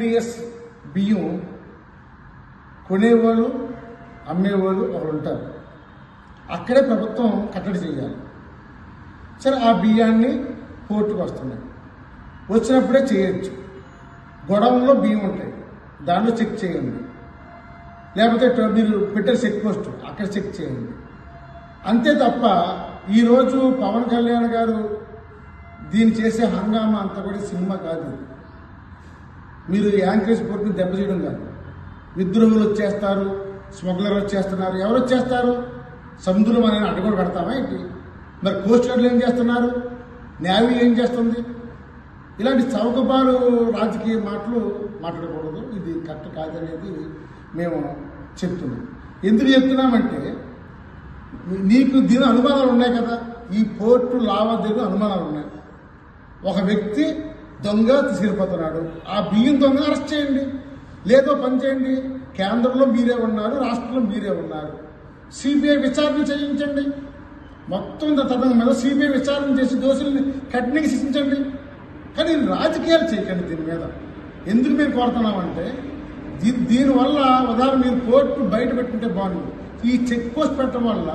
TDS బియ్యం కొనేవాళ్ళు అమ్మేవాళ్ళు ఒకరు ఉంటారు. అక్కడే ప్రభుత్వం కట్టడి చేయాలి. సరే ఆ బియ్యాన్ని పోర్టుకు వస్తున్నాయి. వచ్చినప్పుడే చేయొచ్చు. గొడవంలో బియ్యం ఉంటాయి. దాంట్లో చెక్ చేయండి. లేకపోతే మీరు పెట్టే చెక్ పోస్ట్ అక్కడ చెక్ చేయండి. అంతే తప్ప ఈరోజు పవన్ కళ్యాణ్ గారు దీన్ని చేసే హంగామా అంతా కూడా సినిమా కాదు. మీరు యాంకరేజ్ పోర్టుని దెబ్బతీయడం కాదు. విద్రోహులు వచ్చేస్తారు స్మగ్లర్ వచ్చేస్తున్నారు. ఎవరు వచ్చేస్తారు? సముద్రం అనేది అడ్డుకొని కడతామా ఏంటి? మరి కోస్ట్ గార్డులు ఏం చేస్తున్నారు? నేవీ ఏం చేస్తుంది? ఇలాంటి చౌకబారు రాజకీయ మాటలు మాట్లాడకూడదు. ఇది కరెక్ట్ కాదనేది మేము చెప్తున్నాం. ఎందుకు చెప్తున్నామంటే నీకు దీని అనుమానాలు ఉన్నాయి కదా. ఈ పోర్టు లావాదేవీలు అనుమానాలు ఉన్నాయి. ఒక వ్యక్తి దొంగ తీసుకెళ్ళిపోతున్నాడు. ఆ బియ్యం దొంగ అరెస్ట్ చేయండి. లేదో పని చేయండి. కేంద్రంలో మీరే ఉన్నారు రాష్ట్రంలో మీరే ఉన్నారు. సిబిఐ విచారణ చేయించండి. మొత్తం తదనం మీద సిబిఐ విచారణ చేసి దోషుల్ని కఠినంగా శిక్షించండి. కానీ రాజకీయాలు చేయకండి దీని మీద. ఎందుకు మేము కోరుతున్నామంటే దీనివల్ల ఉదాహరణ మీరు కోర్టు బయట పెట్టుకుంటే బాగుంది ఈ చెక్ పోస్ట్ పెట్టడం వల్ల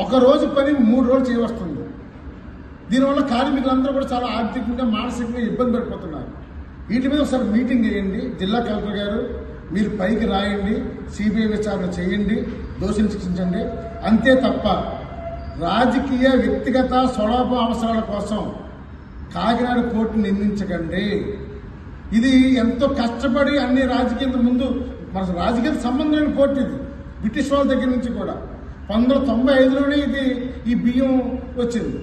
ఒక రోజు పని మూడు రోజులు చేయవస్తుంది. దీనివల్ల కార్మికులందరూ కూడా చాలా ఆర్థికంగా మానసికంగా ఇబ్బంది పడిపోతున్నారు. వీటి మీద ఒకసారి మీటింగ్ చేయండి. జిల్లా కలెక్టర్ గారు మీరు పైకి రాయండి. సిబిఐ విచారణ చేయండి. దోషులు శిక్షించండి. అంతే తప్ప రాజకీయ వ్యక్తిగత స్వలాభ అవసరాల కోసం కాకినాడ కోర్టును నిందించకండి. ఇది ఎంతో కష్టపడి అన్ని రాజకీయ ముందు మన రాజకీయ సంబంధమైన కోర్టు ఇది. బ్రిటిష్ వాళ్ళ దగ్గర నుంచి కూడా. పంతొమ్మిది వందల తొంభై ఐదులోనే ఇది ఈ బియ్యం వచ్చింది.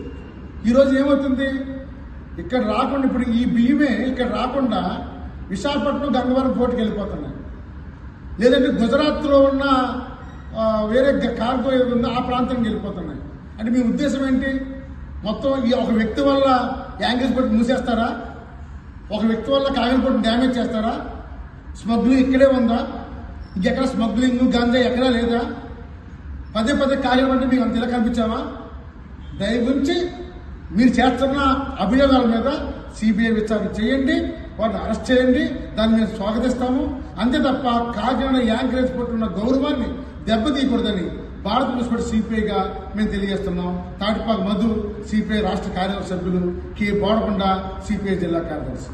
ఈరోజు ఏమవుతుంది? ఇక్కడ రాకుండా ఇప్పుడు ఈ బియ్యమే ఇక్కడ రాకుండా విశాఖపట్నం గంగవరం పోర్టుకి వెళ్ళిపోతున్నాయి. లేదంటే గుజరాత్లో ఉన్న వేరే కార్గో ఏది ఉందో ఆ ప్రాంతానికి వెళ్ళిపోతున్నాయి. అంటే మీ ఉద్దేశం ఏంటి? మొత్తం ఈ ఒక వ్యక్తి వల్ల యాంగిల్స్ పట్టి మూసేస్తారా? ఒక వ్యక్తి వల్ల కాగితం పట్టి డ్యామేజ్ చేస్తారా? స్మగ్లింగ్ ఇక్కడే ఉందా? ఇంకెక్కడ స్మగ్లింగ్ గంజా ఎక్కడా లేదా? పదే పదే కాగితం పట్టి మీకు అంత ఇలా కనిపించావా దయ గురించి మీరు చేస్తున్న అభియోగాల మీద సిబిఐ విచారణ చేయండి వాటిని అరెస్ట్ చేయండి దాన్ని మేము స్వాగతిస్తాము. అంతే తప్ప కాకినాడ యాంకరేజ్ పట్టున్న గౌరవాన్ని దెబ్బతీయకూడదని భారత మున్సిపల్ సిపిఐగా మేము తెలియజేస్తున్నాం. తాటిపాక మధు సిపిఐ రాష్ట్ర కార్యవర్గ సభ్యులు కె. బోడకొండ సిపిఐ జిల్లా కార్యదర్శి.